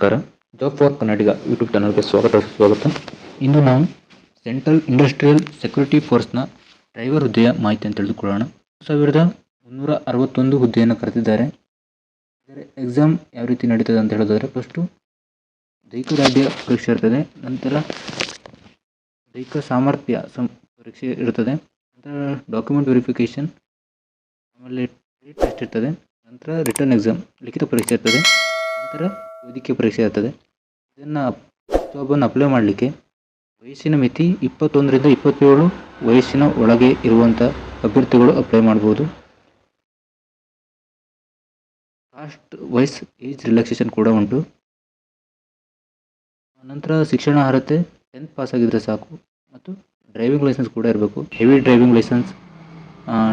ನಮಸ್ಕಾರ. Job for Kannadiga YouTube ಚಾನಲ್ಗೆ ಸ್ವಾಗತ ಸ್ವಾಗತ. ಇಂದು ನಾವು ಸೆಂಟ್ರಲ್ ಇಂಡಸ್ಟ್ರಿಯಲ್ ಸೆಕ್ಯೂರಿಟಿ ಫೋರ್ಸ್ನ ಡ್ರೈವರ್ ಹುದ್ದೆಯ ಮಾಹಿತಿಯನ್ನು ತಿಳಿದುಕೊಳ್ಳೋಣ. ಸಾವಿರದ ಮುನ್ನೂರ ಅರವತ್ತೊಂದು ಹುದ್ದೆಯನ್ನು ಕರೆದಿದ್ದಾರೆ. ಇದರ ಎಕ್ಸಾಮ್ ಯಾವ ರೀತಿ ನಡೀತದೆ ಅಂತ ಹೇಳೋದಾದರೆ ಫಸ್ಟು ದೈಹಿಕ ರಾಜ್ಯ ಪರೀಕ್ಷೆ ಇರ್ತದೆ. ನಂತರ ದೈಹಿಕ ಸಾಮರ್ಥ್ಯ ಸಂ ಪರೀಕ್ಷೆ ಇರ್ತದೆ. ನಂತರ ಡಾಕ್ಯುಮೆಂಟ್ ವೆರಿಫಿಕೇಷನ್ ಆಮೇಲೆ ಟೆಸ್ಟ್ ಇರ್ತದೆ. ನಂತರ ರಿಟರ್ನ್ ಎಕ್ಸಾಮ್ ಲಿಖಿತ ಪರೀಕ್ಷೆ ಇರ್ತದೆ. ನಂತರ ವೇದಿಕೆ ಪರೀಕ್ಷೆ ಇರ್ತದೆ ಇದನ್ನು ಜಾಬನ್ನು ಅಪ್ಲೈ ಮಾಡಲಿಕ್ಕೆ ವಯಸ್ಸಿನ ಮಿತಿ ಇಪ್ಪತ್ತೊಂದರಿಂದ ಇಪ್ಪತ್ತೇಳು ವಯಸ್ಸಿನ ಒಳಗೆ ಇರುವಂಥ ಅಭ್ಯರ್ಥಿಗಳು ಅಪ್ಲೈ ಮಾಡ್ಬೋದು. ಕಾಸ್ಟ್ ವೈಸ್ ಏಜ್ ರಿಲ್ಯಾಕ್ಸೇಷನ್ ಕೂಡ ಉಂಟು. ನಂತರ ಶಿಕ್ಷಣ ಅರ್ಹತೆ ಟೆಂತ್ ಪಾಸ್ ಆಗಿದ್ದರೆ ಸಾಕು. ಮತ್ತು ಡ್ರೈವಿಂಗ್ ಲೈಸೆನ್ಸ್ ಕೂಡ ಇರಬೇಕು. Heavy driving licence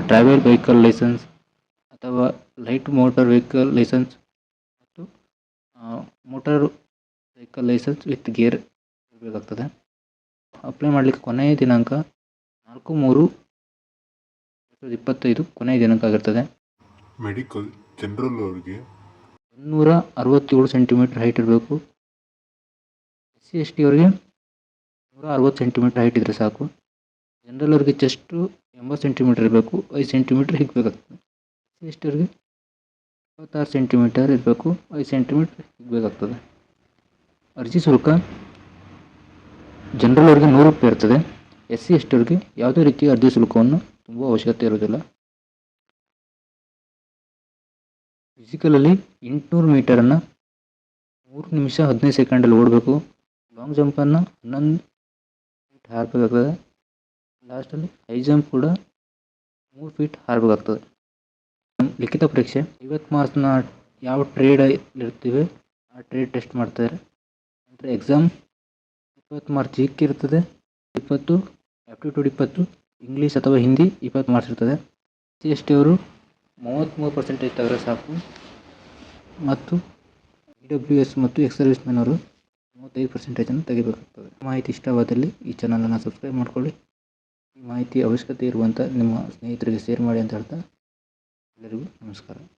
travel vehicle licence ಅಥವಾ light motor vehicle licence motor vehicle licence with gear ಇರಬೇಕಾಗ್ತದೆ. Apply ಮಾಡಲಿಕ್ಕೆ ಕೊನೆಯ ದಿನಾಂಕ ನಾಲ್ಕು ಮೂರು ಎರಡು ಸಾವಿರದ ಇಪ್ಪತ್ತೈದು ಕೊನೆಯ ದಿನಾಂಕ ಆಗಿರ್ತದೆ. ಮೆಡಿಕಲ್ ಜನರಲ್ ಅವರಿಗೆ ಮುನ್ನೂರ ಅರವತ್ತೇಳು ಸೆಂಟಿಮೀಟ್ರ್ ಹೈಟ್ ಇರಬೇಕು. ಎಸ್ ಸಿ ಎಸ್ ಟಿ ಅವರಿಗೆ ನೂರ ಅರವತ್ತು ಸೆಂಟಿಮೀಟ್ರ್ ಹೈಟ್ ಇದ್ದರೆ ಸಾಕು. ಜನರಲ್ ಅವರಿಗೆ ಚೆಸ್ಟು ಎಂಬತ್ತು ಸೆಂಟಿಮೀಟ್ರ್ ಇರಬೇಕು. ಐದು ಸೆಂಟಿಮೀಟ್ರ್ ಹಿಗ್ಬೇಕಾಗ್ತದೆ. ಎಸ್ ಸಿ ಎಸ್ ಟಿ ಅವರಿಗೆ ಇಪ್ಪತ್ತಾರು ಸೆಂಟಿಮೀಟರ್ ಇರಬೇಕು. ಐದು ಸೆಂಟಿಮೀಟ್ರ್ ಸಿಗಬೇಕಾಗ್ತದೆ. ಅರ್ಜಿ ಶುಲ್ಕ ಜನರಲ್ ಅವರಿಗೆ ನೂರು ರೂಪಾಯಿ ಇರ್ತದೆ. ಎಸ್ ಸಿ ಎಸ್ ಯಾವುದೇ ರೀತಿಯ ಅರ್ಜಿ ಶುಲ್ಕವನ್ನು ತುಂಬ ಅವಶ್ಯಕತೆ ಇರೋದಿಲ್ಲ ಫಿಸಿಕಲಲ್ಲಿ ಎಂಟುನೂರು ಮೀಟರನ್ನು ಮೂರು ನಿಮಿಷ ಹದಿನೈದು ಸೆಕೆಂಡಲ್ಲಿ ಓಡಬೇಕು. ಲಾಂಗ್ ಜಂಪನ್ನು ಹನ್ನೊಂದು ಫೀಟ್ ಹಾರಬೇಕಾಗ್ತದೆ. ಲಾಸ್ಟಲ್ಲಿ ಹೈ ಜಂಪ್ ಕೂಡ ಮೂರು ಫೀಟ್ ಹಾರಬೇಕಾಗ್ತದೆ. ಲಿಖಿತ ಪರೀಕ್ಷೆ. ಐವತ್ತು ಮಾರ್ಕ್ಸ್ನ ಯಾವ ಟ್ರೇಡ್ ಇರ್ತೀವಿ ಆ ಟ್ರೇಡ್ ಟೆಸ್ಟ್ ಮಾಡ್ತಾರೆ. ಅಂದರೆ ಎಕ್ಸಾಮ್ ಇಪ್ಪತ್ತು ಮಾರ್ಕ್ಸ್ ಜಿ ಕೆ ಇರ್ತದೆ ಇಪ್ಪತ್ತು ಆ್ಯಪ್ಟಿಟ್ಯೂಡ್ ಇಪ್ಪತ್ತು ಇಂಗ್ಲೀಷ್ ಅಥವಾ ಹಿಂದಿ ಇಪ್ಪತ್ತು ಮಾರ್ಕ್ಸ್ ಇರ್ತದೆ. ಸಿ ಎಸ್ ಟಿ ಅವರು ಮೂವತ್ತ್ಮೂರು ಪರ್ಸೆಂಟೇಜ್ ತೆಗೆದ್ರೆ ಸಾಕು. ಮತ್ತು ಇ ಡಬ್ಲ್ಯೂ ಎಸ್ ಮತ್ತು ಎಕ್ಸ್ ಸರ್ವಿಸ್ ಮ್ಯಾನ್ ಅವರು ಮೂವತ್ತೈದು ಪರ್ಸೆಂಟೇಜನ್ನು ತೆಗಿಬೇಕಾಗ್ತದೆ. ಮಾಹಿತಿ ಇಷ್ಟವಾದಲ್ಲಿ ಈ ಚಾನಲನ್ನು ಸಬ್ಸ್ಕ್ರೈಬ್ ಮಾಡ್ಕೊಳ್ಳಿ. ಈ ಮಾಹಿತಿ ಅವಶ್ಯಕತೆ ಇರುವಂಥ ನಿಮ್ಮ ಸ್ನೇಹಿತರಿಗೆ ಶೇರ್ ಮಾಡಿ ಅಂತ ಹೇಳ್ತಾ ಎಲ್ಲರಿಗೂ ನಮಸ್ಕಾರ.